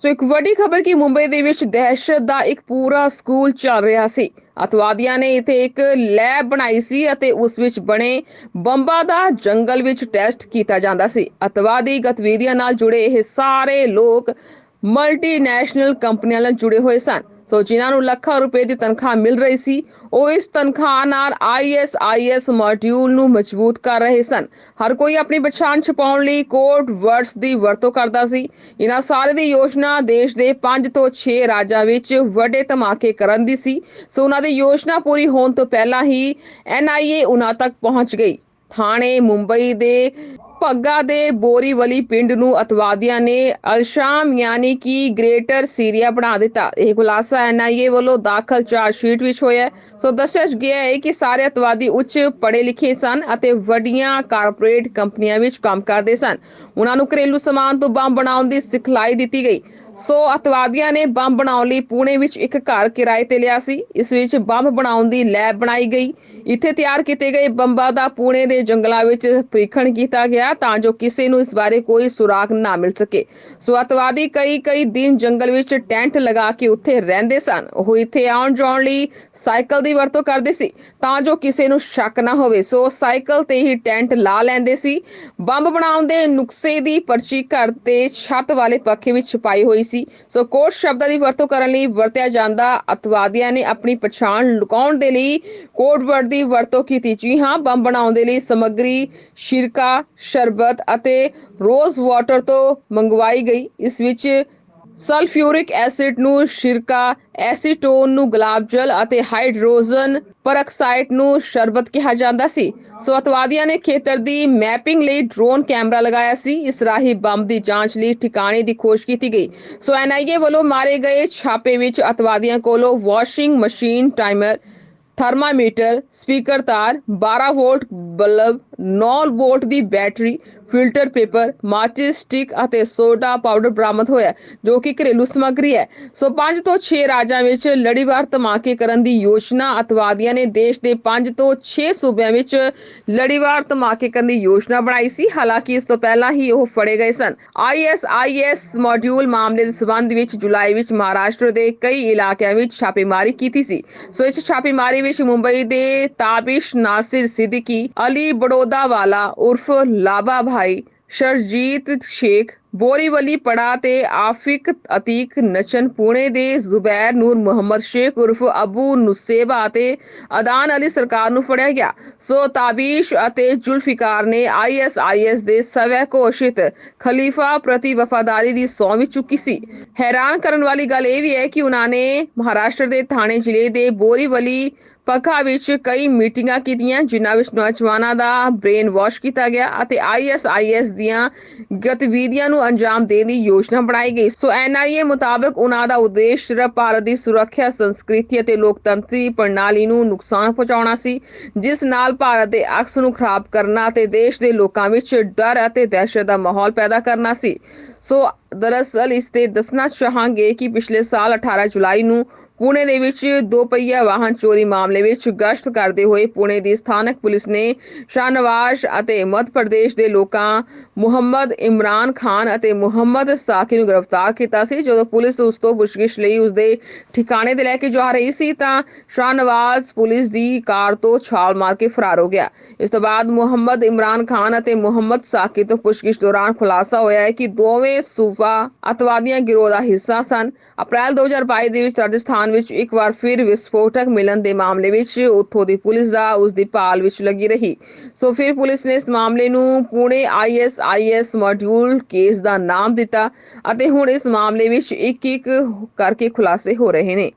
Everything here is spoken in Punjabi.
ਸੋ ਇੱਕ ਵੱਡੀ ਖਬਰ ਕਿ ਮੁੰਬਈ ਦੇ ਵਿੱਚ ਦਹਿਸ਼ਤ ਦਾ ਇੱਕ ਪੂਰਾ ਸਕੂਲ ਚੱਲ ਰਿਹਾ ਸੀ। ਅਤਵਾਦੀਆਂ ਨੇ ਇੱਥੇ ਇੱਕ ਲੈਬ ਬਣਾਈ ਸੀ ਅਤੇ ਉਸ ਵਿੱਚ ਬਣੇ ਬੰਬਾਂ ਦਾ ਜੰਗਲ ਵਿੱਚ ਟੈਸਟ ਕੀਤਾ ਜਾਂਦਾ ਸੀ। ਅਤਵਾਦੀ ਗਤੀਵਿਧੀਆਂ ਨਾਲ ਜੁੜੇ ਇਹ ਸਾਰੇ ਲੋਕ ਮਲਟੀਨੈਸ਼ਨਲ ਕੰਪਨੀਆਂ ਨਾਲ ਜੁੜੇ ਹੋਏ ਸਨ। ਸੋ ਜਿਨ੍ਹਾਂ ਨੂੰ ਲੱਖਾਂ ਰੁਪਏ ਦੀ ਤਨਖਾਹ ਮਿਲ ਰਹੀ ਸੀ ਉਹ ਇਸ ਤਨਖਾਹ ਨਾਲ ਆਈਐਸਆਈਐਸ ਮਾਡਿਊਲ ਨੂੰ ਮਜ਼ਬੂਤ ਕਰ ਰਹੇ ਸਨ ਹਰ ਕੋਈ ਆਪਣੀ ਪਛਾਣ ਛੁਪਾਉਣ ਲਈ ਕੋਡ ਵਰਡਸ ਦੀ ਵਰਤੋਂ ਕਰਦਾ ਸੀ ਇਹਨਾਂ ਸਾਰੇ ਦੀ ਯੋਜਨਾ ਦੇਸ਼ ਦੇ 5 ਤੋਂ 6 ਰਾਜਾਂ ਵਿੱਚ ਵੱਡੇ ਧਮਾਕੇ ਕਰਨ ਦੀ ਸੀ ਸੋ ਉਹਨਾਂ ਦੀ ਯੋਜਨਾ ਪੂਰੀ ਹੋਣ ਤੋਂ ਪਹਿਲਾਂ ਹੀ ਐਨਆਈਏ ਉਹਨਾਂ ਤੱਕ ਪਹੁੰਚ ਗਈ ਥਾਣੇ ਮੁੰਬਈ ਦੇ ਭੱਗਾ ਦੇ ਬੋਰੀਵਲੀ ਪਿੰਡ ਨੂੰ ਅਤਵਾਦੀਆਂ ਨੇ ਅਲਸ਼ਾਮ ਯਾਨੀ ਕਿ ਗ੍ਰੇਟਰ ਸੀਰੀਆ ਬਣਾ ਦਿੱਤਾ। ਇਹ ਖੁਲਾਸਾ ਐਨਆਈਏ ਵੱਲੋਂ ਦਾਖਲ ਚਾਰਜ ਸ਼ੀਟ ਵਿੱਚ ਹੋਇਆ ਸੋ ਦੱਸਿਆ ਗਿਆ ਹੈ ਕਿ ਸਾਰੇ ਅਤਵਾਦੀ ਉੱਚ ਪੜ੍ਹੇ ਲਿਖੇ ਸਨ ਅਤੇ ਵੱਡੀਆਂ ਕਾਰਪੋਰੇਟ ਕੰਪਨੀਆਂ ਵਿੱਚ ਕੰਮ ਕਰਦੇ ਸਨ। ਉਹਨਾਂ ਨੂੰ ਘਰੇਲੂ ਸਮਾਨ ਤੋਂ ਬੰਬ ਬਣਾਉਣ ਦੀ ਸਿਖਲਾਈ ਦਿੱਤੀ ਗਈ। ਸੋ ਅਤਵਾਦੀਆਂ ਨੇ ਬੰਬ ਬਣਾਉਣ ਲਈ ਪੁਣੇ ਵਿੱਚ ਇੱਕ ਘਰ ਕਿਰਾਏ ਤੇ ਲਿਆ ਸੀ। ਇਸ ਵਿੱਚ ਬੰਬ ਬਣਾਉਣ ਦੀ ਲੈਬ ਬਣਾਈ ਗਈ। ਇੱਥੇ ਤਿਆਰ ਕੀਤੇ ਗਏ ਬੰਬਾਂ ਦਾ ਪੁਣੇ ਦੇ ਜੰਗਲਾਂ ਵਿੱਚ ਪ੍ਰੀਖਣ ਕੀਤਾ ਗਿਆ ਤਾਂ ਜੋ ਕਿਸੇ ਨੂੰ ਇਸ ਬਾਰੇ ਕੋਈ ਸੁਰਾਗ ਨਾ ਮਿਲ ਸਕੇ। ਸੋ ਅਤਵਾਦੀ ਕਈ ਕਈ ਦਿਨ ਜੰਗਲ ਵਿੱਚ ਟੈਂਟ ਲਗਾ ਕੇ ਉੱਥੇ ਰਹਿੰਦੇ ਸਨ। ਉਹ ਇੱਥੇ ਆਉਣ ਜਾਣ ਲਈ ਸਾਈਕਲ ਦੀ ਵਰਤੋਂ ਕਰਦੇ ਸੀ ਤਾਂ ਜੋ ਕਿਸੇ ਨੂੰ ਸ਼ੱਕ ਨਾ ਹੋਵੇ। ਸੋ ਸਾਈਕਲ ਤੇ ਹੀ ਟੈਂਟ ਲਾ ਲੈਂਦੇ ਸੀ। ਬੰਬ ਬਣਾਉਣ ਦੇ ਨੁਕਸੇ ਦੀ ਪਰਚੀ ਘਰ ਤੇ ਛੱਤ ਵਾਲੇ ਪੱਖੇ ਵਿੱਚ ਛੁਪਾਈ ਹੋਈ ਸੀ। ਸੋ ਕੋਡ ਸ਼ਬਦਾਂ ਦੀ ਵਰਤੋਂ ਕਰਨ ਲਈ ਵਰਤਿਆ ਜਾਂਦਾ। ਅਤਵਾਦੀਆਂ ਨੇ ਆਪਣੀ ਪਛਾਣ ਲੁਕਾਉਣ ਦੇ ਲਈ ਕੋਡ ਵਰਡ ਦੀ ਵਰਤੋਂ ਕੀਤੀ। ਜੀ ਹਾਂ, ਬੰਬ ਬਣਾਉਣ ਦੇ ਲਈ ਸਮੱਗਰੀ, ਸ਼ਿਰਕਾ, ਸ਼ਰਬਤ ਅਤੇ ਰੋਜ਼ ਵਾਟਰ ਤੋਂ ਮੰਗਵਾਈ ਗਈ। ਇਸ ਵਿੱਚ ਸਲਫਿਊਰਿਕ ਐਸਿਡ ਨੂੰ ਸ਼ਿਰਕਾ, ਐਸੀਟੋਨ ਨੂੰ ਗੁਲਾਬ ਜਲ ਅਤੇ ਹਾਈਡਰੋਜਨ ਪਰਆਕਸਾਈਡ ਨੂੰ ਸ਼ਰਬਤ ਕਿਹਾ ਜਾਂਦਾ ਸੀ। ਸੋ ਅਤਵਾਦੀਆਂ ਨੇ ਖੇਤਰ ਦੀ ਮੈਪਿੰਗ ਲਈ ਡਰੋਨ ਕੈਮਰਾ ਲਗਾਇਆ ਸੀ। ਇਸ ਰਾਹੀਂ ਬੰਬ ਦੀ ਜਾਂਚ ਲਈ ਠਿਕਾਣੇ ਦੀ ਖੋਜ ਕੀਤੀ ਗਈ। ਸੋ ਐਨਆਈਏ ਵੱਲੋਂ ਮਾਰੇ ਗਏ ਛਾਪੇ ਵਿੱਚ ਅਤਵਾਦੀਆਂ ਕੋਲੋਂ washing machine, timer, thermometer, speaker ਤਾਰ 12 ਵੋਲਟ ਬਲਬ 9 ਵੋਲਟ ਦੀ ਬੈਟਰੀ ਫਿਲਟਰ ਪੇਪਰ, ਮਾਚਿਸ, ਸਟਿਕ ਅਤੇ ਸੋਡਾ ਪਾਊਡਰ ਬਰਾਮਦ ਹੋਇਆ ਜੋ ਕਿ ਘਰੇਲੂ ਸਮੱਗਰੀ ਹੈ। ਸੋ 5 ਤੋਂ 6 ਰਾਜਾਂ ਵਿੱਚ ਲੜੀਵਾਰ ਧਮਾਕੇ ਕਰਨ ਦੀ ਯੋਜਨਾ ਅਤਵਾਦੀਆਂ ਨੇ ਦੇਸ਼ ਦੇ 5 ਤੋਂ 6 ਸੂਬਿਆਂ ਵਿੱਚ ਲੜੀਵਾਰ ਧਮਾਕੇ ਕਰਨ ਦੀ ਯੋਜਨਾ ਬਣਾਈ ਸੀ। ਹਾਲਾਂਕਿ ਇਸ ਤੋਂ ਪਹਿਲਾਂ ਹੀ ਉਹ ਫੜੇ ਗਏ ਸਨ। ਆਈਐਸਆਈਐਸ ਮਾਡਿਊਲ ਮਾਮਲੇ ਦੇ ਸਬੰਧ ਵਿੱਚ ਜੁਲਾਈ ਵਿੱਚ ਮਹਾਰਾਸ਼ਟਰ ਦੇ ਕਈ ਇਲਾਕਿਆਂ ਵਿੱਚ ਛਾਪੇਮਾਰੀ ਕੀਤੀ ਸੀ। ਸੋ ਇਸ ਛਾਪੇਮਾਰੀ ਵਿੱਚ ਮੁੰਬਈ ਦੇ ਤਾਬਿਸ਼ ਨਾਸਿਰ ਸਿੱਦੀਕੀ, ਅਲੀ ਬੜੋਦਾਵਾਲਾ ਉਰਫ ਲਾਬਾ ਭਾਈ ਸ਼ਰਜੀਤ ਸ਼ੇਖ ਬੋਰੀਵਲੀ ਪੜਾ ਤੇ ਆਫਿਕ ਅਤੀਕ ਨਚਨ ਪੁਣੇ ਦੇ ਜ਼ੁਬੈਰ ਨੂਰ ਮੁਹੰਮਦ ਸ਼ੇਖ ਉਰਫ ਅਬੂ ਨੁਸੇਬਾ ਅਤੇ ਅਦਾਨ ਅਲੀ ਸਰਕਾਰ ਨੂੰ ਫੜਿਆ ਗਿਆ। ਸੋ ਤਾਬੀਸ਼ ਅਤੇ ਜ਼ੁਲਫਿਕਾਰ ਨੇ ਆਈਐਸਆਈਐਸ ਦੇ ਸਵੈ ਘੋਸ਼ਿਤ ਖਲੀਫਾ ਪ੍ਰਤੀ ਵਫਾਦਾਰੀ ਦੀ ਸੌਂ ਵੀ ਚੁੱਕੀ ਸੀ। ਹੈਰਾਨ ਕਰਨ ਵਾਲੀ ਗੱਲ ਇਹ ਵੀ ਹੈ ਕਿ ਉਹਨਾਂ ਨੇ ਮਹਾਰਾਸ਼ਟਰ ਦੇ ਥਾਣੇ ਜ਼ਿਲ੍ਹੇ ਦੇ ਬੋਰੀਵਲੀ ਪੱਖਾ ਵਿੱਚ ਕਈ ਮੀਟਿੰਗਾਂ ਕੀਤੀਆਂ, ਜਿਨ੍ਹਾਂ ਵਿੱਚ ਨੌਜਵਾਨਾਂ ਦਾ ਬ੍ਰੇਨ ਵਾਸ਼ ਕੀਤਾ ਗਿਆ ਅਤੇ ਆਈਐਸਆਈਐਸ ਦੀਆਂ ਗਤੀਵਿਧੀਆਂ ਨੂੰ ਅੰਜਾਮ ਦੇਣ ਦੀ ਯੋਜਨਾ ਬਣਾਈ ਗਈ। ਸੋ ਐਨਆਈਏ ਮੁਤਾਬਕ ਉਹਨਾਂ ਦਾ ਉਦੇਸ਼ ਸਿਰਫ ਭਾਰਤ ਦੀ ਸੁਰੱਖਿਆ, ਸੰਸਕ੍ਰਿਤੀ ਅਤੇ ਲੋਕਤੰਤਰੀ ਪ੍ਰਣਾਲੀ ਨੂੰ ਨੁਕਸਾਨ ਪਹੁੰਚਾਉਣਾ ਸੀ, ਜਿਸ ਨਾਲ ਭਾਰਤ ਦੇ ਅਕਸ ਨੂੰ ਖਰਾਬ ਕਰਨਾ ਅਤੇ ਦੇਸ਼ ਦੇ ਲੋਕਾਂ ਵਿੱਚ ਡਰ ਅਤੇ ਦਹਿਸ਼ਤ ਦਾ ਮਾਹੌਲ ਪੈਦਾ ਕਰਨਾ ਸੀ। ਸੋ ਦਰਅਸਲ ਇਸ ਤੇ ਦੱਸਣਾ ਚਾਹਾਂਗੇ ਕਿ ਪਿਛਲੇ ਸਾਲ 18 ਜੁਲਾਈ ਨੂੰ ਪੁਣੇ ਦੇ ਵਿੱਚ ਦੋ ਪਹੀਆ ਵਾਹਨ ਚੋਰੀ ਮਾਮਲੇ ਵਿੱਚ ਗਸ਼ਤ ਕਰਦੇ ਹੋਏ ਪੁਣੇ ਦੀ ਸਥਾਨਕ ਪੁਲਿਸ ਨੇ ਸ਼ਾਹਨਵਾਜ਼ ਅਤੇ ਮੱਧ ਪ੍ਰਦੇਸ਼ ਦੇ ਲੋਕਾਂ, ਮੁਹੰਮਦ ਇਮਰਾਨ ਖਾਨ ਅਤੇ ਮੁਹੰਮਦ ਸਾਕੀ ਨੂੰ ਗ੍ਰਿਫਤਾਰ ਕੀਤਾ ਸੀ। ਜਦੋਂ ਪੁਲਿਸ ਉਸ ਤੋਂ ਪੁੱਛਗਿੱਛ ਲਈ ਉਸ ਦੇ ਠਿਕਾਣੇ ਤੇ ਲੈ ਕੇ ਜਾ ਰਹੀ ਸੀ ਤਾਂ ਸ਼ਾਹਨਵਾਜ਼ ਪੁਲਿਸ ਦੀ ਕਾਰ ਤੋਂ ਛਾਲ ਮਾਰ ਕੇ ਫਰਾਰ ਹੋ ਗਿਆ। ਇਸ ਤੋਂ ਬਾਅਦ ਮੁਹੰਮਦ ਇਮਰਾਨ ਖਾਨ ਅਤੇ ਮੁਹੰਮਦ ਸਾਕੀ ਤੋਂ ਪੁੱਛਗਿੱਛ ਦੌਰਾਨ ਖੁਲਾਸਾ ਹੋਇਆ ਹੈ ਕਿ ਦੋਵੇਂ ਸੂਫਾ ਅਤਵਾਦੀਆਂ ਗਿਰੋਹ ਦਾ ਹਿੱਸਾ ਸਨ। ਅਪ੍ਰੈਲ 2022 ਦੇ ਵਿੱਚ ਰਾਜਸਥਾਨ ਵਿੱਚ ਇੱਕ ਵਾਰ ਫਿਰ ਵਿਸਫੋਟਕ ਮਿਲਣ ਦੇ ਮਾਮਲੇ ਵਿੱਚ ਉੱਥੋਂ ਦੀ ਪੁਲਿਸ ਦਾ ਉਸ ਦੀ ਭਾਲ ਵਿੱਚ ਲੱਗੀ ਰਹੀ। ਸੋ ਫਿਰ ਪੁਲਿਸ ਨੇ ਇਸ ਮਾਮਲੇ ਨੂੰ ਪੁਣੇ ਆਈਐਸਆਈਐਸ ਮਾਡਿਊਲ ਕੇਸ ਦਾ ਨਾਮ ਦਿੱਤਾ ਅਤੇ ਹੁਣ ਇਸ ਮਾਮਲੇ ਵਿੱਚ ਇੱਕ ਇੱਕ ਕਰਕੇ ਖੁਲਾਸੇ ਹੋ ਰਹੇ ਨੇ।